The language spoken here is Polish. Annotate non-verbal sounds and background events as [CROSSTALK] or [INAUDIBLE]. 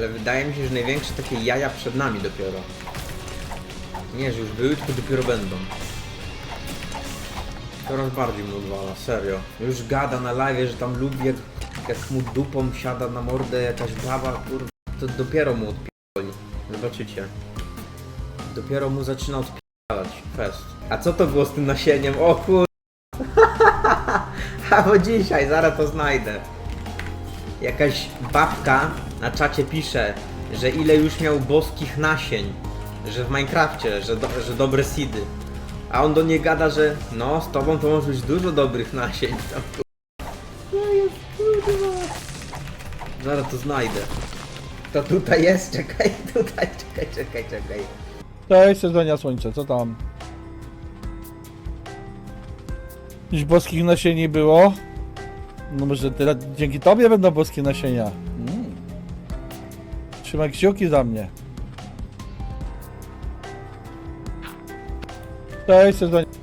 Ale wydaje mi się, że największe takie jaja przed nami dopiero. Nie, że już były, tylko dopiero będą. Coraz bardziej mu odwala, serio. Już gada na live, że tam lubi jak, jak mu dupą siada na mordę jakaś baba, kurwa. To dopiero mu odpierdoli. Zobaczycie. Dopiero mu zaczyna odpierdalać. Fest. A co to było z tym nasieniem? O kur... [LAUGHS] A bo dzisiaj, zaraz to znajdę. Jakaś babka na czacie pisze, że ile już miał boskich nasień. Że w Minecrafcie, że, do, że dobre seedy. A on do niej gada, że no, z tobą to może być dużo dobrych nasień. Tam, No kurwa. Zaraz to znajdę. To tutaj jest, czekaj, [LAUGHS] tutaj, czekaj, czekaj, czekaj. Cześć, Sezonia Słońce, co tam? Dziś boskich nasieni było? No może tyle, dzięki tobie będą boskie nasienia. Mm. Trzymaj kciuki za mnie. Cześć, Sezonia.